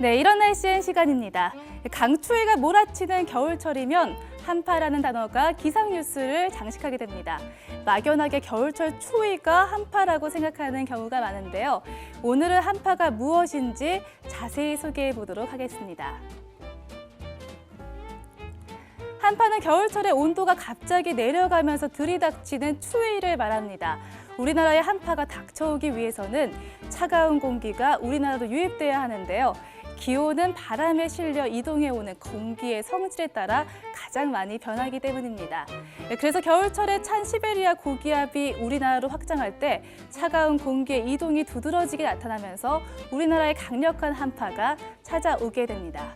날씨엔 시간입니다. 강추위가 몰아치는 겨울철이면 한파라는 단어가 기상 뉴스를 장식하게 됩니다. 막연하게 겨울철 추위가 한파라고 생각하는 경우가 많은데요. 오늘은 한파가 무엇인지 자세히 소개해 보도록 하겠습니다. 한파는 겨울철에 온도가 갑자기 내려가면서 들이닥치는 추위를 말합니다. 우리나라의 한파가 닥쳐오기 위해서는 차가운 공기가 우리나라로 유입돼야 하는데요. 기온은 바람에 실려 이동해 오는 공기의 성질에 따라 가장 많이 변하기 때문입니다. 그래서 겨울철에 찬 시베리아 고기압이 우리나라로 확장할 때 차가운 공기의 이동이 두드러지게 나타나면서 우리나라에 강력한 한파가 찾아오게 됩니다.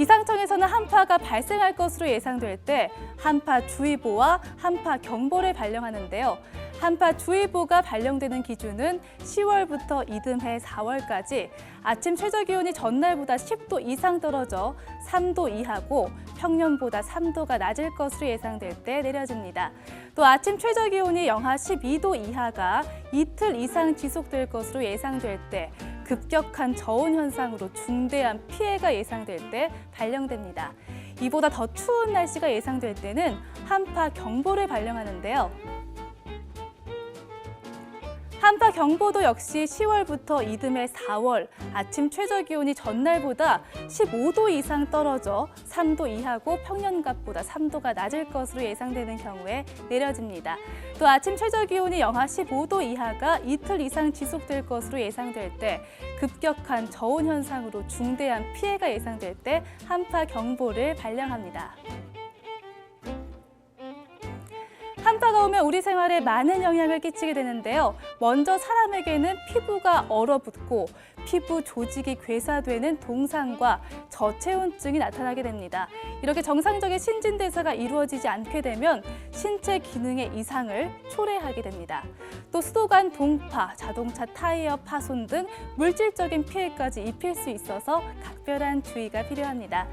기상청에서는 한파가 발생할 것으로 예상될 때 한파주의보와 한파경보를 발령하는데요. 한파주의보가 발령되는 기준은 10월부터 이듬해 4월까지 아침 최저 기온이 전날보다 10도 이상 떨어져 3도 이하고 평년보다 3도가 낮을 것으로 예상될 때 내려집니다. 또 아침 최저 기온이 영하 12도 이하가 이틀 이상 지속될 것으로 예상될 때 급격한 저온 현상으로 중대한 피해가 예상될 때 발령됩니다. 이보다 더 추운 날씨가 예상될 때는 한파 경보를 발령하는데요. 한파 경보도 역시 10월부터 이듬해 4월 아침 최저 기온이 전날보다 15도 이상 떨어져 3도 이하고 평년값보다 3도가 낮을 것으로 예상되는 경우에 내려집니다. 또 아침 최저 기온이 영하 15도 이하가 이틀 이상 지속될 것으로 예상될 때 급격한 저온 현상으로 중대한 피해가 예상될 때 한파 경보를 발령합니다. 오면 우리 생활에 많은 영향을 끼치게 되는데요. 먼저 사람에게는 피부가 얼어붙고 피부 조직이 괴사되는 동상과 저체온증이 나타나게 됩니다. 이렇게 정상적인 신진대사가 이루어지지 않게 되면 신체 기능의 이상을 초래하게 됩니다. 또 수도관 동파, 자동차 타이어 파손 등 물질적인 피해까지 입힐 수 있어서 각별한 주의가 필요합니다.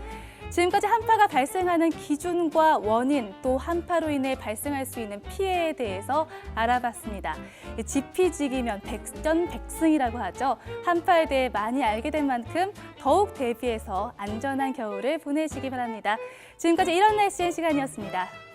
지금까지 한파가 발생하는 기준과 원인 또 한파로 인해 발생할 수 있는 피해에 대해서 알아봤습니다. 지피지기면 백전백승이라고 하죠. 한파에 대해 많이 알게 된 만큼 더욱 대비해서 안전한 겨울을 보내시기 바랍니다. 지금까지 이런 날씨의 시간이었습니다.